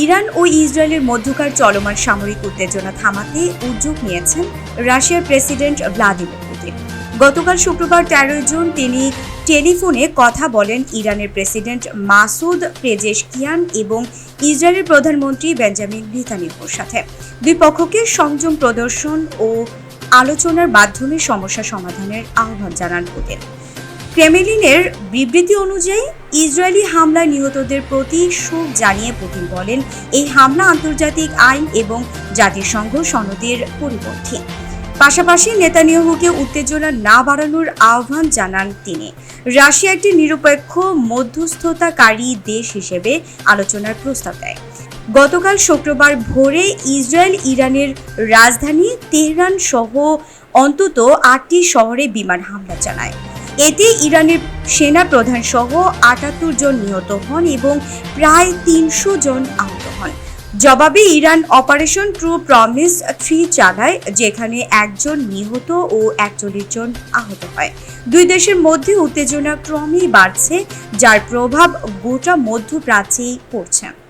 Iran ও ইসরায়েলের মধ্যকার চলমান সামরিক উত্তেজনা থামাতে উদ্যোগ নিয়েছেন রাশিয়ার প্রেসিডেন্ট ভ্লাদিমির পুতিন। গতকাল শুক্রবার তেরোই জুন তিনি টেলিফোনে কথা বলেন ইরানের প্রেসিডেন্ট মাসুদ পেজেশকিয়ান এবং ইসরায়েলের প্রধানমন্ত্রী বেঞ্জামিন নেতানিয়াহুর সাথে। দুই পক্ষকে সংযম প্রদর্শন ও আলোচনার মাধ্যমে সমস্যা সমাধানের আহ্বান জানান পুতিন। ক্রেমলিনের বিবৃতি অনুযায়ী, ইসরায়েলি হামলায় নিহতদের প্রতি শোক জানিয়ে পুতিন বলেন, এই হামলা আন্তর্জাতিক আইন এবং জাতিসংঘ সনদের পরিপন্থী। পাশাপাশি নেতানিয়াহুকে উত্তেজনা না বাড়ানোর আহ্বান জানান তিনি। রাশিয়া একটি নিরপেক্ষ, মধ্যস্থতাকারী দেশ হিসেবে আলোচনার প্রস্তাব দেয়। গতকাল শুক্রবার ভোরে ইসরায়েল, ইরানের রাজধানী তেহরান সহ অন্তত আটটি শহরে বিমান হামলা চালায়। এতে ইরানের সেনা প্রধান সহ আটাত্তর জন নিহত হন এবং প্রায় তিনশো জন আহত হন। জবাবে Iran operation true promise three চালায়, যেখানে একজন নিহত ও একচল্লিশ জন আহত হয়। দুই দেশের মধ্যে উত্তেজনা ক্রমেই বাড়ছে, যার প্রভাব গোটা মধ্যপ্রাচ্যেই পড়ছে।